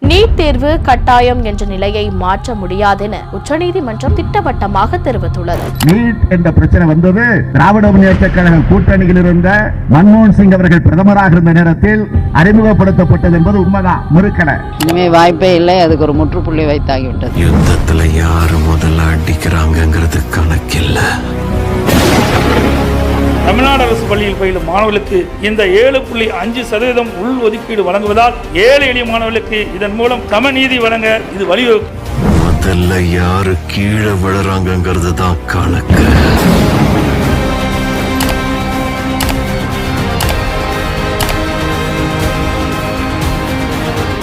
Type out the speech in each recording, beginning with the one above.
NEET தேர்வு கட்டாயம் என்ற நிலையை மாற்ற முடியாதென உச்சநீதிமன்றம் திட்டவட்டமாக தெரிவித்துள்ளது. நீட் என்ற பிரச்சனை வந்தது. திராவிட முன்னேற்ற கழக கூட்டணியில் இருந்த மன்மோகன் சிங் அவர்கள் பிரதமராக இருந்த நேரத்தில் அறிமுகப்படுத்தப்பட்டது என்பது உண்மைதான் மறுக்கல. இனிமே வாய்ப்பே இல்லை. அதுக்கு ஒரு முற்றுப்புள்ளி வைத்தாகிவிட்டது. யுத்தத்துல யாரு முதல்ல அடிக்கிறாங்கங்கிறது கணக்கில்ல. தமிழ்நாடு அரசு பள்ளியில் பயிலும் மாணவர்களுக்கு இந்த ஏழு புள்ளி அஞ்சு சதவீதம் உள் ஒதுக்கீடு வழங்குவதால் ஏழை எளிய மாணவர்களுக்கு இதன் மூலம் சமநீதி வழங்க இது வழிவகுக்கும். முதல்ல யாரு கீழே விழுறாங்கங்கிறது தான் கணக்கு.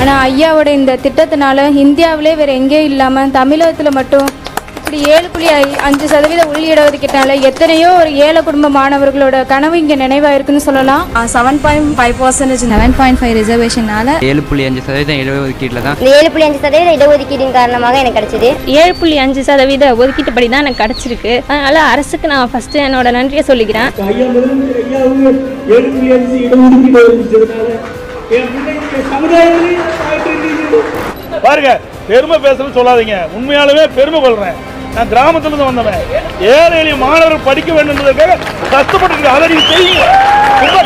ஆனால் ஐயாவோட இந்த திட்டத்தினால இந்தியாவிலே வேறு எங்கேயும் இல்லாமல் தமிழகத்தில் மட்டும் இப்படி ஏழு புள்ளி அஞ்சு சதவீத உள் இடஒதுக்கீட்டால எத்தனையோ ஒரு ஏழை குடும்ப மாணவர்களோட கனவு இங்கே நினைவாயிருக்குன்னு சொல்லலாம். Seven point five percentage seven point five ரிசர்வேஷனால ஏழு புள்ளி அஞ்சு சதவீதம் இடஒதுக்கீட்டில் தான். இந்த ஏழு புள்ளி அஞ்சு சதவீத இடஒதுக்கீட்டின் காரணமாக எனக்கு கிடைச்சது. ஏழு புள்ளி அஞ்சு சதவீத ஒதுக்கீட்டுப்படி தான் எனக்கு கிடச்சிருக்கு. அதனால அரசுக்கு நான் ஃபர்ஸ்ட் என்னோட நன்றியை சொல்லிக்கிறேன். ஏழு புள்ளி அஞ்சு இடஒதுக்கீடு பாருங்க பெருமை பேசணும்னு சொல்லாதீங்க. உண்மையாலுமே பெருமை கொள்றேன். நான் கிராமத்துல இருந்து வந்தவன். ஏழை எளிய மாணவர்கள் படிக்க வேண்டும் கஷ்டப்பட்டு அதை நீங்க செய்யுங்க. ரொம்ப